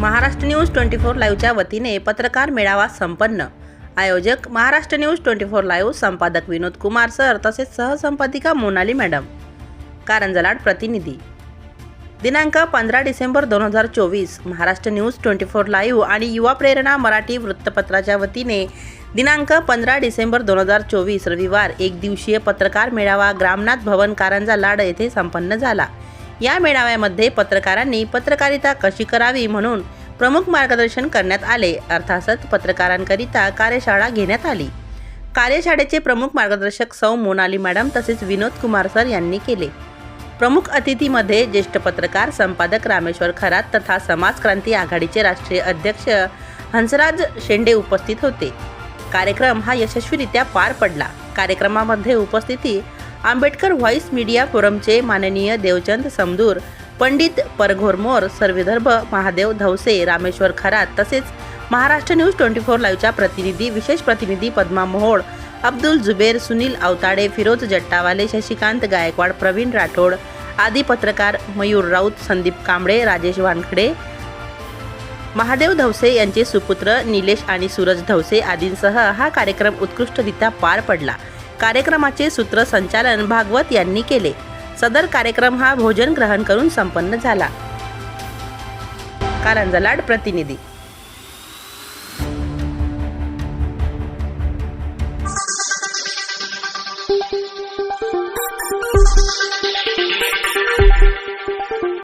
Maharashtra news twenty four लाईव्हच्या वतीने पत्रकार मेळावा संपन्न. आयोजक Maharashtra news twenty four live संपादक विनोद कुमार सर तसेच सहसंपादिका मोनाली मॅडम. कारंजलाड प्रतिनिधी. दिनांक पंधरा डिसेंबर दोन हजार चोवीस Maharashtra news twenty four live आणि युवा प्रेरणा मराठी वृत्तपत्राच्या वतीने दिनांक पंधरा डिसेंबर दोन हजार चोवीस रविवार एक दिवसीय पत्रकार मेळावा ग्रामनाथ भवन कारंजा लाड येथे संपन्न झाला. या मेळाव्यामध्ये पत्रकारांनी पत्रकारिता कशी करावी म्हणून प्रमुख मार्गदर्शन करण्यात आले. अर्थातच पत्रकारांकरिता कार्यशाळा घेण्यात आली. कार्यशाळेचे प्रमुख मार्गदर्शक सौ मोनाली मॅडम तसेच विनोद कुमार सर यांनी केले. प्रमुख अतिथीमध्ये ज्येष्ठ पत्रकार संपादक रामेश्वर खरात तथा समाज क्रांती आघाडीचे राष्ट्रीय अध्यक्ष हंसराज शेंडे उपस्थित होते. कार्यक्रम हा यशस्वीरित्या पार पडला. कार्यक्रमामध्ये उपस्थिती आंबेडकर व्हॉइस मीडिया फोरमचे माननीय देवचंद समदूर पंडित परघोरमोर सर्वविदर्भ महादेव धवसे रामेश्वर खरात तसेच महाराष्ट्र न्यूज ट्वेंटी फोर लाईव्हच्या प्रतिनिधी विशेष प्रतिनिधी पद्मा मोहोळ अब्दुल जुबेर सुनील अवताडे फिरोज जट्टावाले शशिकांत गायकवाड प्रवीण राठोड आदी पत्रकार मयूर राऊत संदीप कांबळे राजेश वानखडे महादेव धवसे यांचे सुपुत्र निलेश आणि सूरज धवसे आदींसह हा कार्यक्रम उत्कृष्टरित्या पार पडला. कार्यक्रमाचे सूत्रसंचालन भागवत यांनी केले. सदर कार्यक्रम हा भोजन ग्रहण करून संपन्न झाला. कारंजलाड प्रतिनिधी